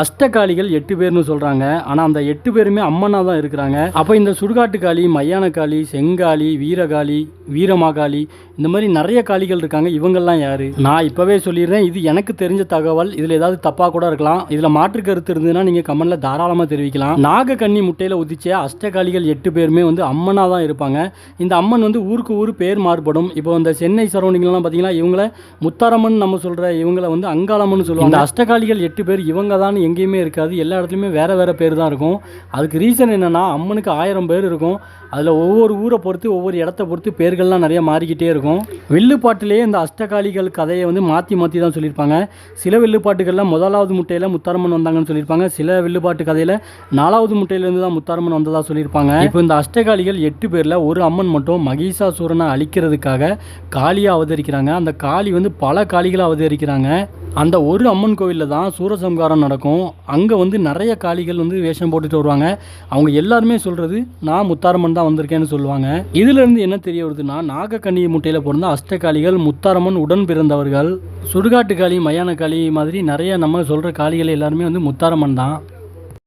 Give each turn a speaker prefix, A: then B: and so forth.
A: அஷ்டகாளிகள் எட்டு பேர்னு சொல்கிறாங்க ஆனால் அந்த எட்டு பேருமே அம்மனாக தான் இருக்கிறாங்க. அப்போ இந்த சுடுகாட்டு காளி மையான காளி செங்காளி வீரகாளி வீரமாகாளி இந்த மாதிரி நிறைய காளிகள் இருக்காங்க. இவங்கெல்லாம் யாரு? நான் இப்போவே சொல்லிடுறேன். இது எனக்கு தெரிஞ்ச தகவல். இதில் ஏதாவது தப்பாக கூட இருக்கலாம். இதில் மாற்று கருத்து இருந்ததுன்னா நீங்கள் கமெண்ட்ல தாராளமாக தெரிவிக்கலாம். நாகக்கன்னி முட்டையில் உதிச்ச அஷ்டகாளிகள் எட்டு பேருமே வந்து அம்மனாக தான் இருப்பாங்க. இந்த அம்மன் வந்து ஊருக்கு ஊர் பேர் மாறுபடும். இப்போ இந்த சென்னை சரௌண்டிங்லாம் பார்த்தீங்கன்னா இவங்கள முத்தாரம்மன் நம்ம சொல்கிற இவங்கள வந்து அங்காளம்மன் சொல்லுவாங்க. இந்த அஷ்டகாளிகள் எட்டு பேர் இவங்க தான் எங்கேயுமே இருக்காது. எல்லா இடத்துலையுமே வேறு வேறு பேர் தான் இருக்கும். அதுக்கு ரீசன் என்னென்னா அம்மனுக்கு ஆயிரம் பேர் இருக்கும். அதில் ஒவ்வொரு ஊரை பொறுத்து ஒவ்வொரு இடத்த பொறுத்து பேர்கள்லாம் நிறைய மாறிக்கிட்டே இருக்கும். வில்லுப்பாட்டிலேயே இந்த அஷ்டகாளிகள் கதையை வந்து மாற்றி மாற்றி தான் சொல்லியிருப்பாங்க. சில வில்லுப்பாட்டுகளில் முதலாவது முட்டையில் முத்தாரம்மன் வந்தாங்கன்னு சொல்லியிருப்பாங்க. சில வில்லுப்பாட்டு கதையில் நாலாவது முட்டையிலேருந்து தான் முத்தாரம்மன் வந்ததாக சொல்லியிருப்பாங்க. இப்போ இந்த அஷ்டகாளிகள் எட்டு பேரில் ஒரு அம்மன் மட்டும் மகிஷாசூரனை அழிக்கிறதுக்காக காளியாக அவதரிக்கிறாங்க. அந்த காளி வந்து பல காளிகளை அவதரிக்கிறாங்க. அந்த ஒரு அம்மன் கோவிலில் தான் சூரசம்காரம் நடக்கும். அங்கே வந்து நிறைய காளிகள் வந்து வேஷம் போட்டுட்டு வருவாங்க. அவங்க எல்லாருமே சொல்கிறது நான் முத்தாரம்மன் தான் வந்திருக்கேன்னு சொல்லுவாங்க. இதிலிருந்து என்ன தெரிய வருதுன்னா நாகக்கன்னி முட்டையில் பிறந்த அஷ்டகாளிகள் முத்தாரம்மன் உடன் பிறந்தவர்கள். சுடுகாட்டு காளி மயான காளி மாதிரி நிறைய நம்ம சொல்கிற காளிகள் எல்லாருமே வந்து முத்தாரம்மன் தான்.